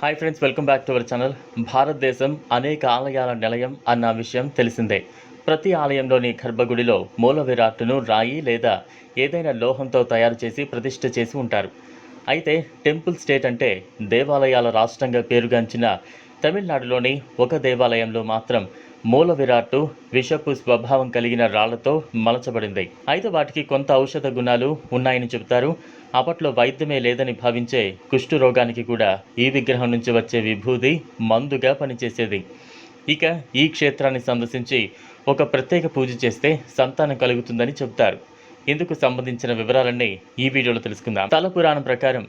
Hi friends welcome back to our channel భారతదేశం అనేక ఆలయాల నిలయం అన్న విషయం తెలిసిందే. ప్రతి ఆలయంలోని గర్భగుడిలో మూల విరాట్టును రాయి లేదా ఏదైనా లోహంతో తయారు చేసి ప్రతిష్ఠ చేసి ఉంటారు. అయితే టెంపుల్ స్టేట్ అంటే దేవాలయాల రాష్ట్రంగా పేరుగాంచిన తమిళనాడులోని ఒక దేవాలయంలో మాత్రం మూల విరాట్టు విషపు స్వభావం కలిగిన రాళ్ళతో మలచబడింది. అయితే వాటికి కొంత ఔషధ గుణాలు ఉన్నాయని చెబుతారు. అప్పట్లో వైద్యమే లేదని భావించే కుష్టు రోగానికి కూడా ఈ విగ్రహం నుంచి వచ్చే విభూది మందుగా పనిచేసేది. ఇక ఈ క్షేత్రాన్ని సందర్శించి ఒక ప్రత్యేక పూజ చేస్తే సంతానం కలుగుతుందని చెబుతారు. ఇందుకు సంబంధించిన వివరాలన్నీ ఈ వీడియోలో తెలుసుకుందాం. తల పురాణం ప్రకారం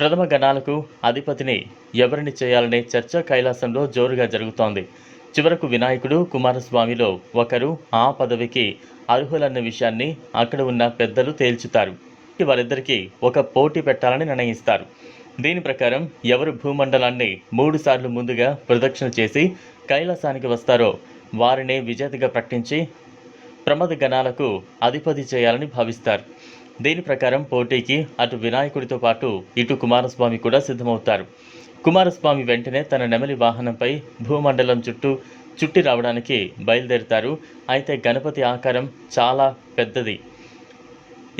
ప్రథమ గణాలకు అధిపతిని ఎవరిని చేయాలనే చర్చ కైలాసంలో జోరుగా జరుగుతోంది. చివరకు వినాయకుడు కుమారస్వామిలో ఒకరు ఆ పదవికి అర్హులన్న విషయాన్ని అక్కడ ఉన్న పెద్దలు తేల్చుతారు. వారిద్దరికీ ఒక పోటీ పెట్టాలని నిర్ణయిస్తారు. దీని ప్రకారం ఎవరు భూమండలాన్ని మూడు సార్లు ముందుగా ప్రదక్షిణ చేసి కైలాసానికి వస్తారో వారినే విజేతగా ప్రకటించి ప్రమద గణాలకు అధిపతి చేయాలని భావిస్తారు. దీని ప్రకారం పోటీకి అటు వినాయకుడితో పాటు ఇటు కుమారస్వామి కూడా సిద్ధమవుతారు. కుమారస్వామి వెంటనే తన నెమలి వాహనంపై భూమండలం చుట్టూ చుట్టి రావడానికి బయలుదేరుతారు. అయితే గణపతి ఆకారం చాలా పెద్దది.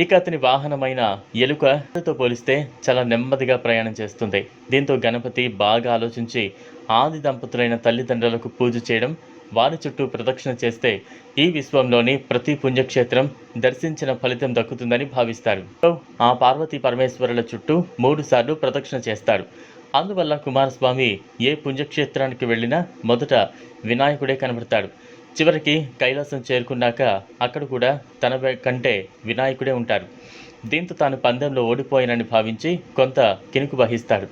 ఇక అతని వాహనమైన ఎలుకతో పోలిస్తే చాలా నెమ్మదిగా ప్రయాణం చేస్తుంది. దీంతో గణపతి బాగా ఆలోచించి ఆది దంపతులైన తల్లిదండ్రులకు పూజ చేయడం వారి చుట్టూ ప్రదక్షిణ చేస్తే ఈ విశ్వంలోని ప్రతి పుణ్యక్షేత్రం దర్శించిన ఫలితం దక్కుతుందని భావిస్తారు. ఆ పార్వతీ పరమేశ్వరుల చుట్టూ మూడు సార్లు ప్రదక్షిణ చేస్తారు. అందువల్ల కుమారస్వామి ఏ పుణ్యక్షేత్రానికి వెళ్ళినా మొదట వినాయకుడే కనబడతాడు. చివరికి కైలాసం చేరుకున్నాక అక్కడ కూడా తన కంటే వినాయకుడే ఉంటారు దీంతో తాను పందెంలో ఓడిపోయానని భావించి కొంత కినుకు వహిస్తాడు.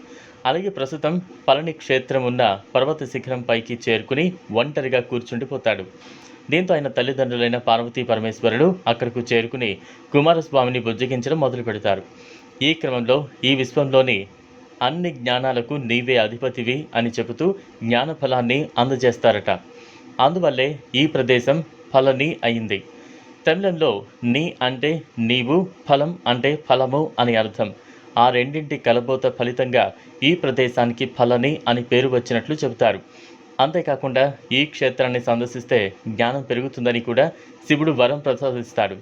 అలాగే ప్రస్తుతం పళని క్షేత్రం ఉన్న పర్వత శిఖరం పైకి చేరుకుని ఒంటరిగా కూర్చుండిపోతాడు. దీంతో ఆయన తల్లిదండ్రులైన పార్వతీ పరమేశ్వరుడు అక్కడకు చేరుకుని కుమారస్వామిని బుజ్జగించడం మొదలు పెడతారు ఈ క్రమంలో ఈ విశ్వంలోని అన్ని జ్ఞానాలకు నీవే అధిపతివి అని చెబుతూ జ్ఞాన ఫలాన్ని అందజేస్తారట. అందువల్లే ఈ ప్రదేశం ఫలని అయింది. తమిళంలో నీ అంటే నీవు ఫలం అంటే ఫలము అని అర్థం. ఆ రెండింటి కలబోత ఫలితంగా ఈ ప్రదేశానికి ఫలని అని పేరు వచ్చినట్లు చెబుతారు. అంతేకాకుండా ఈ క్షేత్రాన్ని సందర్శిస్తే జ్ఞానం పెరుగుతుందని కూడా శివుడు వరం ప్రసాదిస్తాడు.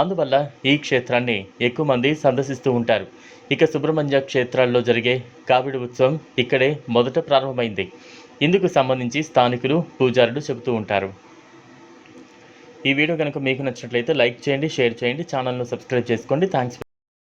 అందువల్ల ఈ క్షేత్రాన్ని ఎక్కువ మంది సందర్శిస్తూ ఉంటారు. ఇక సుబ్రహ్మణ్య క్షేత్రాల్లో జరిగే కావిడి ఉత్సవం ఇక్కడే మొదట ప్రారంభమైంది. ఇందుకు సంబంధించి స్థానికులు పూజారులు చెబుతూ ఉంటారు. ఈ వీడియో కనుక మీకు నచ్చినట్లయితే లైక్ చేయండి షేర్ చేయండి ఛానల్ను సబ్స్క్రైబ్ చేసుకోండి. థ్యాంక్స్